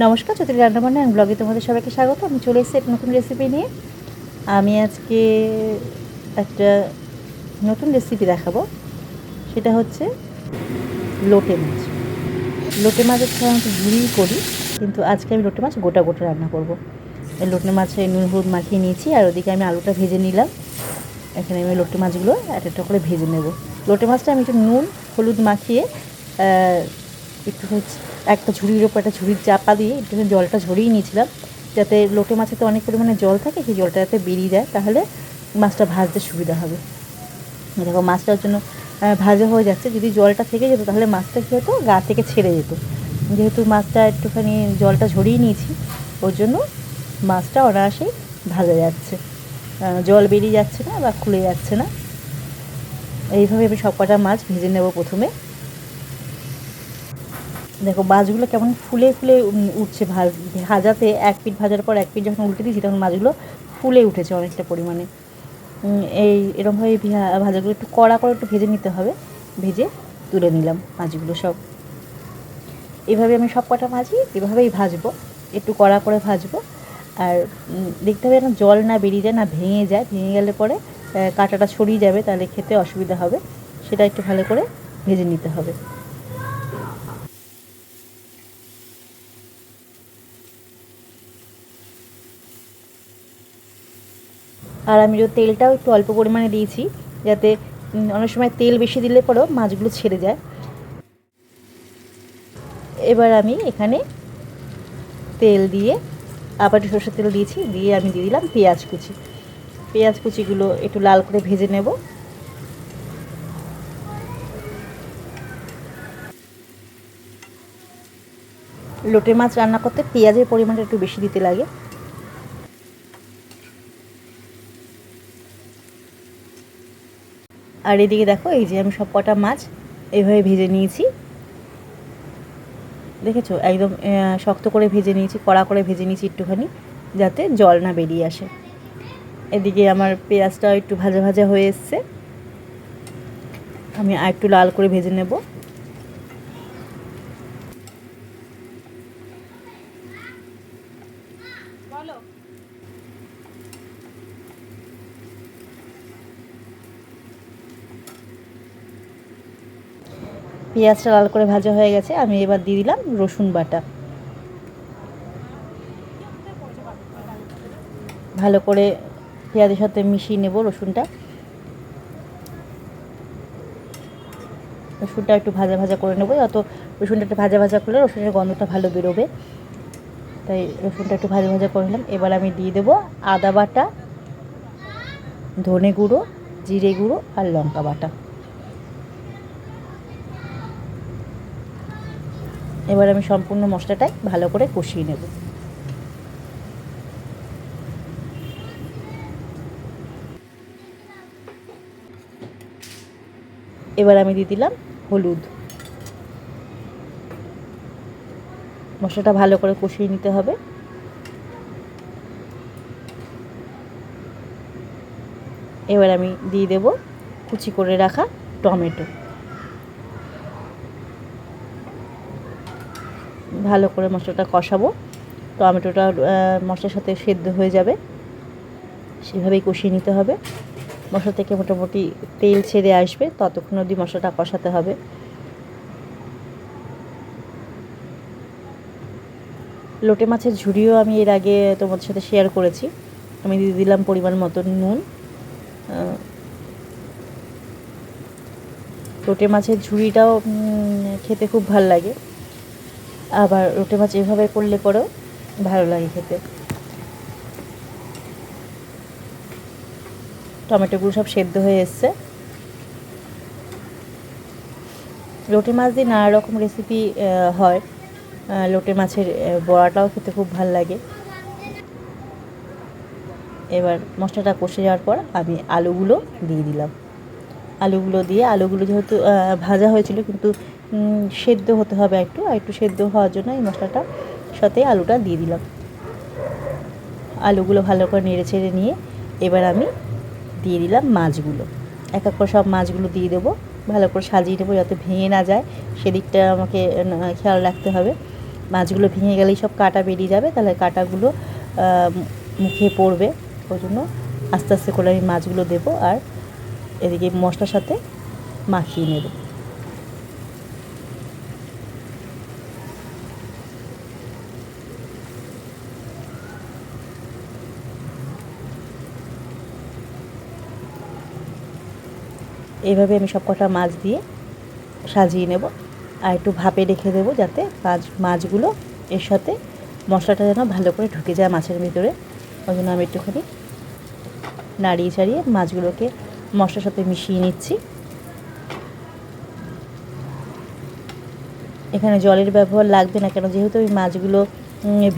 নমস্কার চতুর্থ রান্নাবান্না অ্যান্ড ব্লগে তোমাদের সবাইকে স্বাগত। আমি চলে এসেছি একটা নতুন রেসিপি নিয়ে। আমি আজকে একটা নতুন রেসিপি দেখাবো। সেটা হচ্ছে লোটে মাছ। লোটে মাছের সাধারণত ঝুড়ি করি, কিন্তু আজকে আমি লোটে মাছ গোটা গোটা রান্না করব। লোটে মাছে নুন, হলুদ মাখিয়ে নিয়েছি, আর ওদিকে আমি আলুটা ভেজে নিলাম। এখানে আমি লোটে মাছগুলো এক একটা করে ভেজে নেব। লোটে মাছটা আমি একটু নুন, হলুদ মাখিয়ে আহ, একটু একটা ঝুড়ির ওপর একটা ঝুড়ির চাপা দিয়ে একটুখানি জলটা ঝরিয়ে নিয়েছিলাম যাতে লোটে মাছে তো অনেক পরিমাণে জল থাকে সেই জলটা যাতে বেরিয়ে যায় তাহলে মাছটা ভাজতে সুবিধা হবে। দেখো মাছটার জন্য ভাজা হয়ে যাচ্ছে যদি জলটা থেকে যেত তাহলে মাছটা কী হতো? গা থেকে ছেড়ে যেত। যেহেতু মাছটা একটুখানি জলটা ঝরিয়ে নিয়েছি ওর জন্য মাছটা অনায়াসেই ভাজা যাচ্ছে। জল বেরিয়ে যাচ্ছে না বা খুলে যাচ্ছে না। এইভাবে আমি সব কটা মাছ ভেজে নেব প্রথমে। দেখো মাছগুলো কেমন ফুলে ফুলে উঠছে ভাজাতে, এক পিঠ ভাজার পর এক পিঠ যখন উল্টে দিয়েছি তখন মাছগুলো ফুলে উঠেছে অনেকটা পরিমাণে। এই এরকমভাবে ভাজাগুলো একটু কড়া করে একটু ভেজে নিতে হবে। ভেজে তুলে নিলাম মাছগুলো সব। এভাবে আমি সব কটা মাছই এভাবেই ভাজবো। একটু কড়া করে ভাজবো। আর দেখতে হবে যেন জল না বেরিয়ে যায়, না ভেঙে যায়। ভেঙে গেলে পরে কাঁটাটা ছড়িয়ে যাবে, তাহলে খেতে অসুবিধা হবে। সেটা একটু ভালো করে ভেজে নিতে হবে। আর আমি যে তেলটাও একটু অল্প পরিমাণে দিয়েছি, যাতে অনেক সময় তেল বেশি দিলে পরেও মাছগুলো ছেড়ে যায়। এবার আমি এখানে তেল দিয়ে, আবার সরষের তেল দিয়েছি, দিয়ে আমি দিয়ে দিলাম পেঁয়াজ কুচি। পেঁয়াজ কুচিগুলো একটু লাল করে ভেজে নেব। লোটে মাছ রান্না করতে পেঁয়াজের পরিমাণটা একটু বেশি দিতে লাগে। আর এদিকে দেখো, এই যে আমি সব কটা মাছ এইভাবে ভেজে নিয়েছি। দেখেছ? একদম শক্ত করে ভেজে নিয়েছি, কড়া করে ভেজে নিয়েছি একটুখানি, যাতে জল না বেরিয়ে আসে। এদিকে আমার পেঁয়াজটাও একটু ভাজা ভাজা হয়ে এসছে। আমি আর একটু লাল করে ভেজে নেব। পেঁয়াজটা লাল করে ভাজা হয়ে গেছে, আমি এবার দিয়ে দিলাম রসুন বাটা। ভালো করে পেঁয়াজের সাথে মিশিয়ে নেব রসুনটা। রসুনটা একটু ভাজা ভাজা করে নেব, অত রসুনটা একটু ভাজা ভাজা করলে রসুনের গন্ধটা ভালো বেরোবে। তাই রসুনটা একটু ভাজা ভাজা করে নিলাম। এবার আমি দিয়ে দেবো আদা বাটা, ধনে গুঁড়ো, জিরে গুঁড়ো আর লঙ্কা বাটা। এবার আমি সম্পূর্ণ মশলাটাই ভালো করে কষিয়ে নেব। এবার আমি দিয়ে দিলাম হলুদ। মশলাটা ভালো করে কষিয়ে নিতে হবে। এবার আমি দিয়ে দেব কুচি করে রাখা টমেটো। ভালো করে মশলাটা কষাবো। টমেটোটা মশলার সাথে সেদ্ধ হয়ে যাবে। সেভাবেই কষিয়ে নিতে হবে। মশলা থেকে মোটামুটি তেল ছেড়ে আসবে, ততক্ষণ অবধি মশলাটা কষাতে হবে। লোটে মাছের ঝুড়িও আমি এর আগে তোমাদের সাথে শেয়ার করেছি। আমি দিয়ে দিলাম পরিমাণ মতো নুন। লোটে মাছের ঝুড়িটাও খেতে খুব ভালো লাগে। আবার লোটে মাছ এভাবে করলে পরেও ভালো লাগে খেতে। টমেটোগুলো সব সেদ্ধ হয়ে এসছে। লোটে মাছ দিয়ে নানা রকম রেসিপি হয়। লোটে মাছের বড়াটাও খেতে খুব ভালো লাগে। এবার মশলাটা কষে যাওয়ার পর আমি আলুগুলো দিয়ে দিলাম। আলুগুলো দিয়ে, আলুগুলো যেহেতু ভাজা হয়েছিল কিন্তু সেদ্ধ হতে হবে একটু একটু সেদ্ধ হওয়ার জন্য এই মশলাটা সাথে আলুটা দিয়ে দিলাম। আলুগুলো ভালো করে নেড়ে ছেড়ে নিয়ে এবার আমি দিয়ে দিলাম মাছগুলো। এক এক করে সব মাছগুলো দিয়ে দেবো, ভালো করে সাজিয়ে নেব যাতে ভেঙে না যায়। সেদিকটা আমাকে খেয়াল রাখতে হবে। মাছগুলো ভেঙে গেলেই সব কাটা বেরিয়ে যাবে, তাহলে কাটাগুলো মুখে পড়বে। ওই জন্য আস্তে আস্তে করে আমি মাছগুলো দেবো আর এদিকে মশলার সাথে মাখিয়ে নেব। এইভাবে আমি সব কটা মাছ দিয়ে সাজিয়ে নেব আর একটু ভাপে রেখে দেবো যাতে মাছ, মাছগুলো এর সাথে মশলাটা যেন ভালো করে ঢুকে যায় মাছের ভিতরে। ওই জন্য আমি একটুখানি নাড়িয়ে চাড়িয়ে মাছগুলোকে মশলার সাথে মিশিয়ে নিচ্ছি। এখানে জলের ব্যবহার লাগবে না, কেন যেহেতু আমি মাছগুলো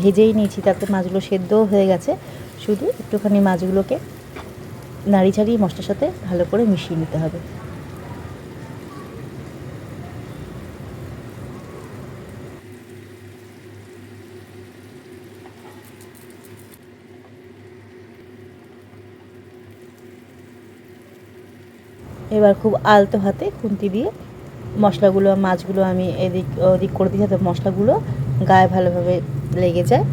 ভেজেই নিয়েছি, তাতে মাছগুলো সেদ্ধও হয়ে গেছে। শুধু একটুখানি মাছগুলোকে নাড়ি ছাড়িয়ে মশলার সাথে ভালো করে মিশিয়ে নিতে হবে। এবার খুব আলতো হাতে খুন্তি দিয়ে মশলাগুলো, মাছগুলো আমি এদিক, ওদিক করে দিই যাতে মশলাগুলো গায়ে ভালোভাবে লেগে যায়।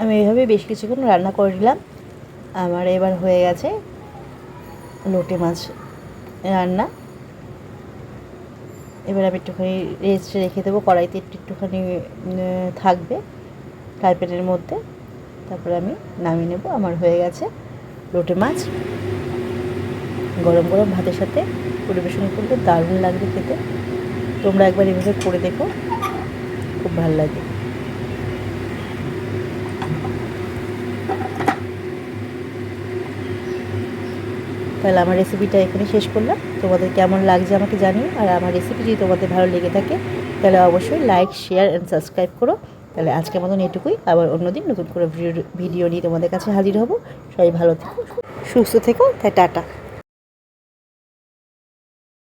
আমি এইভাবে বেশ কিছুক্ষণ রান্না করে নিলাম। আমার এবার হয়ে গেছে লোটে মাছ রান্না। এবার আমি একটুখানি রেস্টে রেখে দেবো, কড়াইতে একটু একটুখানি থাকবে ফ্রাই প্যানের মধ্যে। তারপরে আমি নামিয়ে নেব। আমার হয়ে গেছে লোটে মাছ। গরম গরম ভাতের সাথে পরিবেশন করলে দারুণ লাগবে খেতে। তোমরা একবার এভাবে করে দেখো, খুব ভালো লাগে। তাহলে আমার রেসিপিটা এখানে শেষ করলাম। তোমাদের কেমন লাগছে আমাকে জানিও, আর আমার রেসিপি যদি তোমাদের ভালো লেগে থাকে, তাহলে অবশ্যই লাইক শেয়ার অ্যান্ড সাবস্ক্রাইব করো। তাহলে আজকের মতন এটুকুই। আবার অন্যদিন নতুন করে ভিডিও ভিডিও নিয়ে তোমাদের কাছে হাজির হব। সবাই ভালো থেকো, সুস্থ থেকো, তাই টাটা।